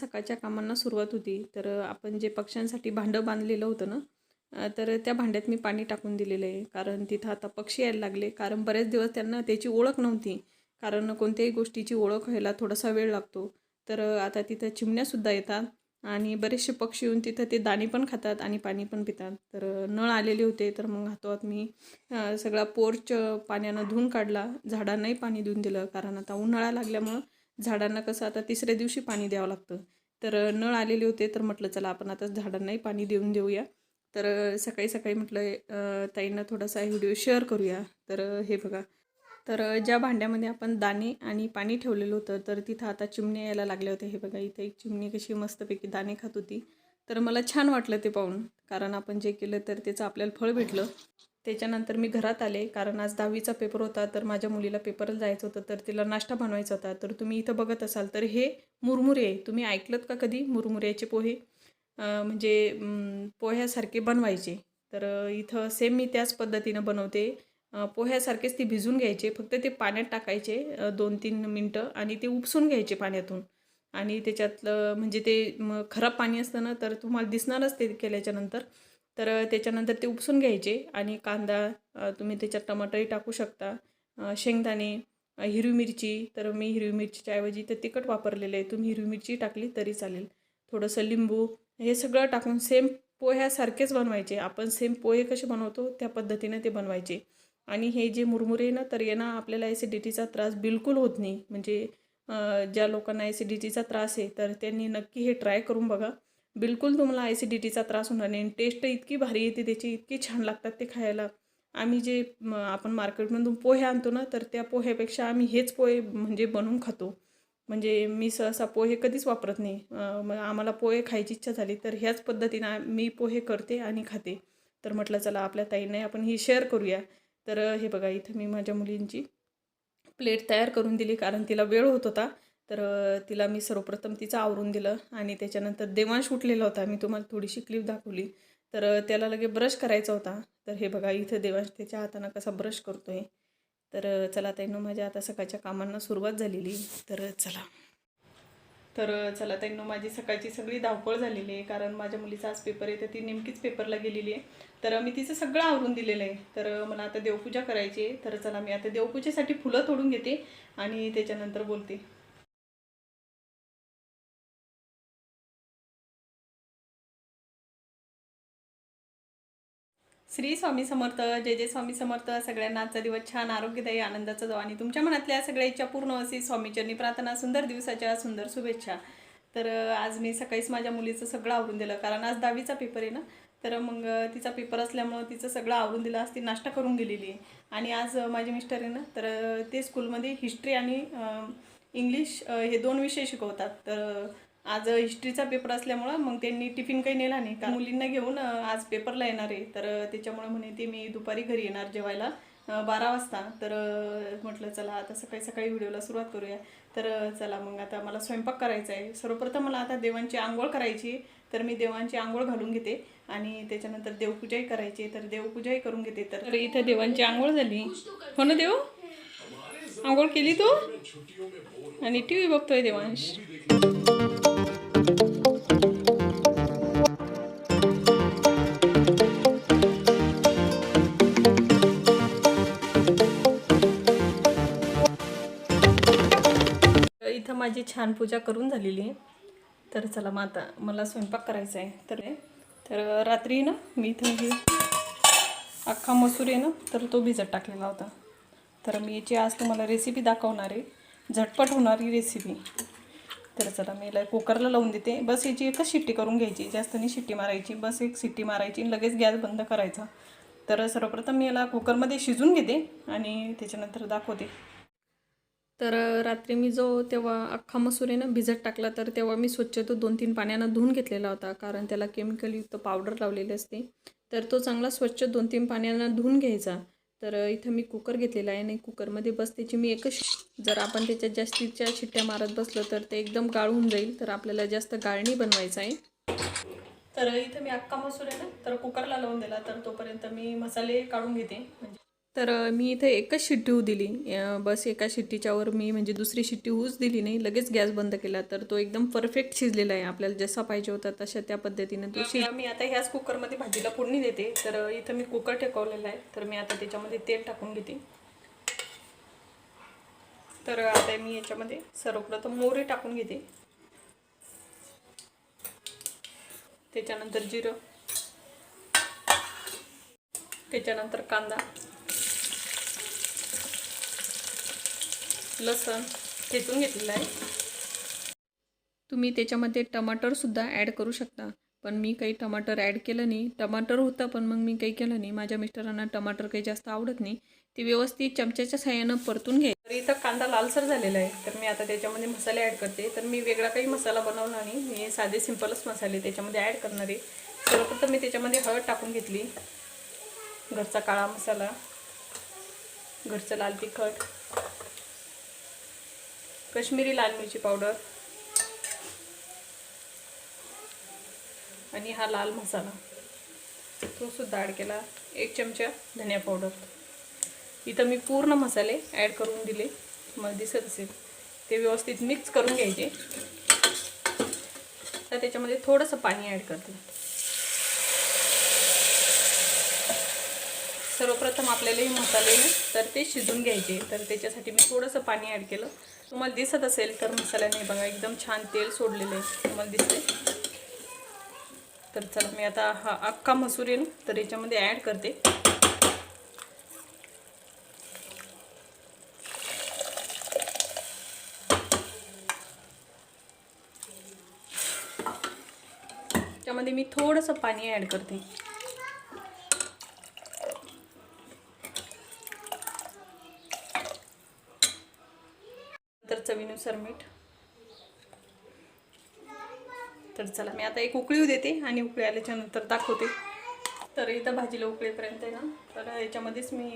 सकाळच्या कामांना सुरुवात होती. तर आपण जे पक्ष्यांसाठी भांडं बांधलेलं होतं ना तर त्या भांड्यात मी पाणी टाकून दिलेलं आहे. कारण तिथं आता पक्षी यायला लागले. कारण बरेच दिवस त्यांना त्याची ओळख नव्हती. कारण कोणत्याही गोष्टीची ओळख व्हायला थोडासा वेळ लागतो. तर आता तिथं चिमण्यासुद्धा येतात आणि बरेचसे पक्षी येऊन तिथं ते दाणे पण खातात आणि पाणी पण पितात. तर नळ आलेले होते. तर मग हातोहात मी सगळा पोर्च पाण्यानं धुवून काढला. झाडांनाही पाणी देऊन दिलं. कारण आता उन्हाळा लागल्यामुळं झाडांना कसं आता तिसऱ्या दिवशी पाणी द्यावं लागतं. तर नळ आलेले होते तर म्हटलं चला आपण आता झाडांनाही पाणी देऊन देऊया. तर सकाळी सकाळी म्हटलं ताईंना थोडासा व्हिडिओ शेअर करूया. तर हे बघा. तर ज्या भांड्यामध्ये आपण दाणे आणि पाणी ठेवलेलं होतं तर तिथं आता चिमण्या यायला लागल्या होत्या. हे बघा इथं एक चिमणी कशी मस्तपैकी दाणे खात होती. तर मला छान वाटलं ते पाहून. कारण आपण जे केलं तर त्याचं आपल्याला फळ भेटलं. त्याच्यानंतर मी घरात आले कारण आज दहावीचा पेपर होता तर माझ्या मुलीला पेपरला जायचं होतं तर तिला नाश्ता बनवायचा होता. तर तुम्ही इथं बघत असाल तर हे मुरमुरे आहे तुम्ही ऐकलत का कधी मुरमुऱ्याचे पोहे? म्हणजे पोह्यासारखे बनवायचे. तर इथं सेम मी त्याच पद्धतीनं बनवते. पोह्यासारखेच ती भिजून घ्यायचे फक्त ते पाण्यात टाकायचे दोन तीन मिनटं आणि ते उपसून घ्यायचे पाण्यातून. आणि त्याच्यातलं म्हणजे ते खराब पाणी असतं ना तर तुम्हाला दिसणारच ते केल्याच्यानंतर. तर त्याच्यानंतर ते उपसून घ्यायचे आणि कांदा तुम्ही त्याच्यात टमाटरही टाकू शकता. शेंगदाणे हिरवी मिरची तर मी हिरवी मिरचीच्या ऐवजी तर तिखट वापरलेलं आहे. तुम्ही हिरवी मिरची टाकली तरी चालेल. थोडंसं लिंबू हे सगळं टाकून सेम पोह्यासारखेच बनवायचे. आपण सेम पोहे कसे बनवतो त्या पद्धतीने ते बनवायचे. आणि हे जे मुरमुरे ना तर यांना आपल्याला ॲसिडिटीचा त्रास बिलकुल होत नाही. म्हणजे ज्या लोकांना ॲसिडिटीचा त्रास आहे तर त्यांनी नक्की हे ट्राय करून बघा. बिलकुल तुम्हाला ॲसिडिटीचा त्रास होणार नाही. टेस्ट इतकी भारी येते त्याची इतकी छान लागतात ते खायला. आम्ही जे आपण मार्केटमधून पोहे आणतो ना तर त्या पोह्यापेक्षा आम्ही हेच पोहे म्हणजे बनवून खातो. म्हणजे मी सहसा पोहे कधीच वापरत नाही. मग आम्हाला पोहे खायची इच्छा झाली तर ह्याच पद्धतीनं मी पोहे करते आणि खाते. तर म्हटलं चला आपल्या ताईने आपण ही शेअर करूया. तर हे बघा इथं मी माझ्या मुलींची प्लेट तयार करून दिली कारण तिला वेळ होत होता. तर तिला मी सर्वप्रथम तिचं आवरून दिलं आणि त्याच्यानंतर देवांश उठलेला होता. मी तुम्हाला थोडीशी क्लिप दाखवली. तर त्याला लगे ब्रश करायचा होता. तर हे बघा इथं देवांश त्याच्या हातानं कसा ब्रश करतो आहे तर चला ताईंनो माझ्या आता सकाळच्या कामांना सुरुवात झालेली. तर चला. तर चला त्यांना माझी सकाळची सगळी धावपळ झालेली आहे. कारण माझ्या मुलीचा आज पेपर आहे तर ती नेमकीच पेपरला गेलेली आहे. तर मी तिचं सगळं आवरून दिलेलं आहे. तर मला आता देवपूजा करायची आहे. तर चला मी आता देवपूजेसाठी फुलं तोडून घेते आणि त्याच्यानंतर बोलते. श्री स्वामी समर्थ जय जय स्वामी समर्थ. सगळ्यांना आजचा दिवस छान आरोग्यदायी आनंदाचा जाऊ आणि तुमच्या मनातल्या सगळ्या इच्छा पूर्ण असे स्वामीचरणी प्रार्थना सुंदर दिवसाच्या सुंदर शुभेच्छा. तर आज मी सकाळीच माझ्या मुलीचं सगळं आवरून दिलं. कारण आज दहावीचा पेपर आहे ना? तर मग तिचा पेपर असल्यामुळं तिचं सगळं आवरून दिलं. आज ती नाश्ता करून गेलेली आहे. आणि आज माझे मिस्टर आहे ना? तर ते स्कूलमध्ये हिस्ट्री आणि इंग्लिश हे दोन विषय शिकवतात. तर आज हिस्ट्रीचा पेपर असल्यामुळं मग त्यांनी टिफिन काही नेला नाही. का मुलींना घेऊन आज पेपरला येणार आहे. तर त्याच्यामुळं त्याच्यामुळे म्हणे ते मी दुपारी घरी येणार जेवायला बारा वाजता. तर म्हटलं चला आता सकाळी सकाळी व्हिडिओला सुरुवात करूया. तर चला मग आता मला स्वयंपाक करायचा आहे. सर्वप्रथम मला आता देवांची आंघोळ करायची तर मी देवांची आंघोळ घालून घेते. आणि त्याच्यानंतर देवपूजाही करायची तर देवपूजाही करून घेते. तर इथं देवांची आंघोळ झाली. हो ना देव? आंघोळ केली तू? आणि टी व्ही बघतोय देवांश. माझी छान पूजा करून झालेली आहे. तर चला मग आता मला स्वयंपाक करायचा आहे. तर तर रात्री ना मी इथं हे अख्खा मसूर आहे ना तर तो भिजत टाकलेला होता. तर मी याची आज तुम्हाला रेसिपी दाखवणार आहे झटपट होणारी रेसिपी तर चला मी याला कुकरला लावून देते. बस याची एकच शिट्टी करून घ्यायची जास्त नाही शिट्टी मारायची. बस एक शिट्टी मारायची आणि लगेच गॅस बंद करायचा. तर सर्वप्रथम मी याला कुकरमध्ये शिजून घेते आणि त्याच्यानंतर दाखवते. तर रात्री मी जो तेव्हा अख्खा मसूर आहे ना भिजत टाकला तर तेव्हा मी स्वच्छ तो दोन तीन पाण्यानं धुवून घेतलेला होता कारण त्याला केमिकलयुक्त पावडर लावलेली असते. तर तो चांगला स्वच्छ दोन तीन पाण्यानं धुवून घ्यायचा. तर इथं मी कुकर घेतलेला आहे आणि कुकरमध्ये बस त्याची मी एकच जर आपण त्याच्या जास्तीच्या शिट्ट्या मारत बसलो तर ते एकदम गाळून जाईल तर आपल्याला जास्त गाळणी बनवायचं आहे. तर इथं मी अख्खा मसूर आहे ना तर कुकरला लावून दिला तर तोपर्यंत मी मसाले काढून घेते. म्हणजे तर मी इथे एकच शिट्टी होऊ दिली. बस एका शिट्टीच्यावर मी म्हणजे दुसरी शिट्टी होऊच दिली नाही. लगेच गॅस बंद केला तर तो एकदम परफेक्ट शिजलेला आहे. आपल्याला जसा पाहिजे होता तशा त्या पद्धतीने तो शिज मी आता ह्याच कुकरमध्ये भाजीला फोडणी देते. तर इथं मी कुकर टेकवलेला आहे. तर मी आता त्याच्यामध्ये तेल टाकून घेते. तर आता मी याच्यामध्ये सर्वप्रथम मोहरी टाकून घेते. त्याच्यानंतर जिरं. त्याच्यानंतर कांदा. लसण ठेचून घेतलेलं आहे. तुम्ही त्याच्यामध्ये टमाटरसुद्धा ॲड करू शकता. पण मी काही टमाटर ॲड केलं नाही. टमाटर होतं पण मग मी काही केलं नाही. माझ्या मिस्टरांना टमाटर काही जास्त आवडत नाही. ते व्यवस्थित चमच्याच्या साह्यानं परतून घे तर इथं कांदा लालसर झालेला आहे. तर मी आता त्याच्यामध्ये मसाले ॲड करते. तर मी वेगळा काही मसाला बनवणार नाही. मी साधे सिंपलच मसाले त्याच्यामध्ये ॲड करणार आहे. सर्वप्रथम मी त्याच्यामध्ये हळद टाकून घेतली. घरचा काळा मसाला. घरचं लाल तिखट. कश्मीरी लाल मिरची पावडर. आणि हा लाल मसाला. तो सुद्धा ॲड केला. एक चमचा धनिया पावडर. इथं मी पूर्ण मसाले ॲड करून दिले. तुम्हाला दिसत असेल. ते व्यवस्थित मिक्स करून घ्यायचे. तर त्याच्यामध्ये थोडंसं पाणी ॲड करते. सर्वप्रथम आपल्याला हे मसाले तर ते शिजून घ्यायचे. तर त्याच्यासाठी मी थोडंसं पाणी ॲड केलं. तुम्हाला दिसत असेल तर मसाल्याने बघा एकदम छान तेल सोडलेलं आहे. तुम्हाला दिसते तर चला मी आता हा अख्खा मसूर येईल ना तर याच्यामध्ये ॲड करते. त्यामध्ये मी थोडंसं पाणी ॲड करते. चवीनुसार मीठ. तर चला मी आता एक उकळी देते आणि उकळी आल्याच्यानंतर दाखवते. तर इथं भाजीला उकळीपर्यंत आहे ना तर याच्यामध्येच मी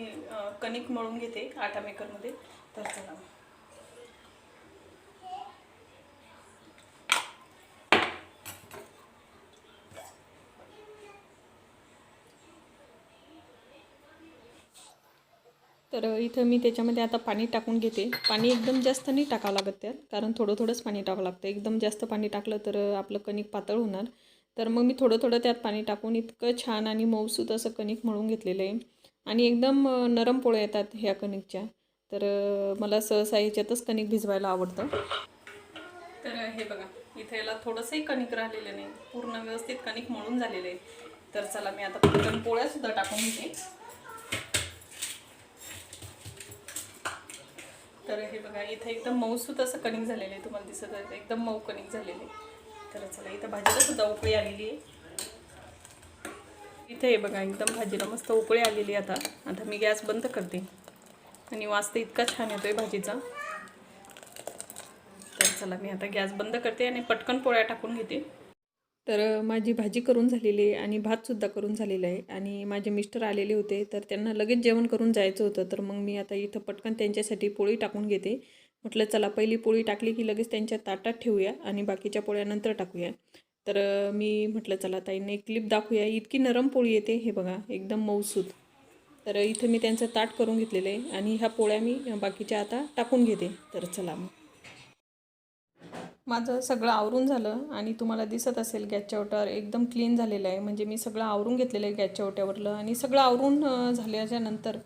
कणिक मळून घेते आटा मेकरमध्ये तर चला. तर इथं मी त्याच्यामध्ये आता पाणी टाकून घेते. पाणी एकदम जास्त नाही टाकावं लागत त्यात कारण थोडं थोडंच पाणी टाकावं लागतं. एकदम जास्त पाणी टाकलं तर आपलं कणिक पातळ होणार. तर मग मी थोडं थोडं त्यात पाणी टाकून इतकं छान आणि मऊसूत असं कणिक मळून घेतलेलं आहे. आणि एकदम नरम पोळ्या येतात ह्या कणिकच्या. तर मला सहसा ह्याच्यातच कणिक भिजवायला आवडतं. तर हे बघा इथे याला थोडंसंही कणिक राहिलेलं नाही. पूर्ण व्यवस्थित कणिक मळून झालेलं आहे. तर चला मी आता पटकन पोळ्यासुद्धा टाकून घेते. तर हे बघा इथं एकदम मऊसूत असं कणिक झालेलं आहे तुम्हाला दिसत आहे एकदम मऊ कणिक झालेलं आहे. तर चला इथं भाजीला सुद्धा उकळी आलेली आहे. इथे हे बघा एकदम भाजीला मस्त उकळी आलेली आहे आता. आता मी गॅस बंद करते. आणि वास तर इतका छान येतो आहे भाजीचा. तर चला मी आता गॅस बंद करते आणि पटकन पोळ्या टाकून घेते. तर माझी भाजी करून झालेली आहे आणि भातसुद्धा करून झालेला आहे. आणि माझे मिस्टर आलेले होते तर त्यांना लगेच जेवण करून जायचं होतं. तर मग मी आता इथं पटकन त्यांच्यासाठी पोळी टाकून घेते. म्हटलं चला पहिली पोळी टाकली की लगेच त्यांच्या ताटात ठेवूया आणि बाकीच्या पोळ्या नंतर टाकूया. तर मी म्हटलं चला ताईंना एक क्लिप दाखवूया. इतकी नरम पोळी येते हे बघा एकदम मऊसूत तर इथं मी त्यांचं ताट करून घेतलेलं आहे आणि ह्या पोळ्या मी बाकीच्या आता टाकून घेते. तर चला मग. माझं सगळं आवरून झालं आणि तुम्हाला दिसत असेल गॅसच्या ओट्यावर एकदम क्लीन झालेलं आहे. म्हणजे मी सगळं आवरून घेतलेलं आहे गॅसच्या ओट्यावरलं आणि सगळं आवरून झाल्याच्यानंतर झाल्याच्यानंतर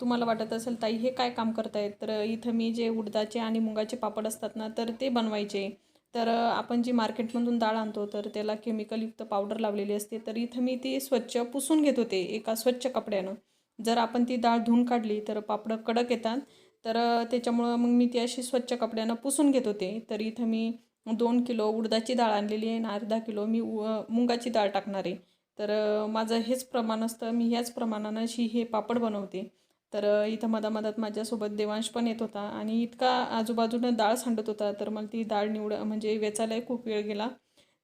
तुम्हाला वाटत असेल ताई हे काय काम करतायत? तर इथं मी जे उडदाचे आणि मुगाचे पापड असतात ना तर ते बनवायचे. तर आपण जी मार्केटमधून डाळ आणतो तर त्याला केमिकलयुक्त पावडर लावलेली असते. तर इथं मी ती स्वच्छ पुसून घेत होते एका स्वच्छ कपड्यानं. जर आपण ती डाळ धुवून काढली तर पापडं कडक येतात. तर त्याच्यामुळं मग मी ती अशी स्वच्छ कपड्यानं पुसून घेत होते. तर इथं मी दोन किलो उडदाची डाळ आणलेली आहे आणि अर्धा किलो मी उ- मुगाची डाळ टाकणार आहे. तर माझं हेच प्रमाण असतं. मी ह्याच प्रमाणानं अशी हे पापड बनवते. तर इथं मधामधात माझ्यासोबत देवांश पण येत होता आणि इतका आजूबाजूनं डाळ सांडत होता. तर मला ती डाळ निवड म्हणजे वेचायलाही खूप वेळ गेला.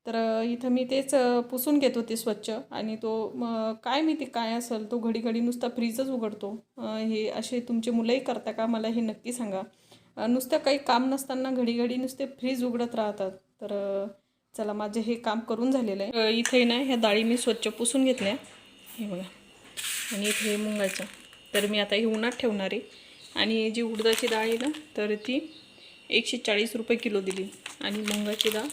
तर इथं मी तेच पुसून घेत होते स्वच्छ आणि तो म, काय माहिती काय असेल तो घडी घडी नुसता फ्रीजच उघडतो. हे असे तुमचे मुलंही करता का? मला हे नक्की सांगा. नुसतं काही काम नसताना घडी घडी नुसते फ्रीज उघडत राहतात. तर चला माझे हे काम करून झालेलं आहे. इथे ना ह्या डाळी मी स्वच्छ पुसून घेतल्या. हे बघा. आणि इथे मुंगाचं. तर मी आता हे उन्हात ठेवणार आहे. आणि जी उडदाची डाळ आहे ना तर ती एकशे चाळीस रुपये किलो दिली. आणि मुंगाची डाळ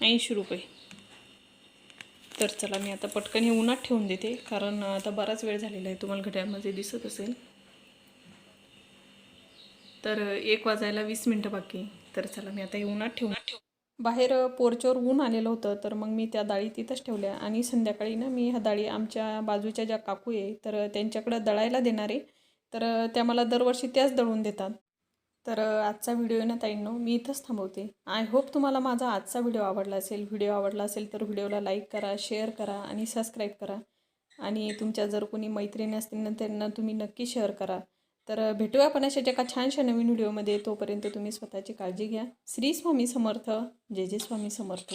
ऐंशी रुपये. तर चला मी आता पटकन हे उन्हात ठेवून देते कारण आता बराच वेळ झालेला आहे तुम्हाला घड्याळमध्ये दिसत असेल. तर एक वाजायला वीस मिनटं बाकी तर चला मी आता हे उन्हात ठेवून बाहेर पोरच्यावर ऊन आलेलं होतं तर मग मी त्या डाळी तिथंच ठेवल्या. आणि संध्याकाळी ना मी ह्या डाळी आमच्या बाजूच्या ज्या काकू आहे तर त्यांच्याकडं दळायला देणार आहे. तर त्या मला दरवर्षी त्याच दळून देतात. तर आजचा व्हिडिओ ना ताईंनो मी इथंच थांबवते. आय होप तुम्हाला माझा आजचा व्हिडिओ आवडला असेल. व्हिडिओ आवडला असेल तर व्हिडिओला लाईक करा शेअर करा आणि सबस्क्राईब करा. आणि तुमच्या जर कोणी मैत्रिणी असतील ना त्यांना तुम्ही नक्की शेअर करा. तर भेटूया आपण अशाच एका छानशा नवीन व्हिडिओमध्ये. तोपर्यंत तुम्ही स्वतःची काळजी घ्या. श्री स्वामी समर्थ. जय जय स्वामी समर्थ.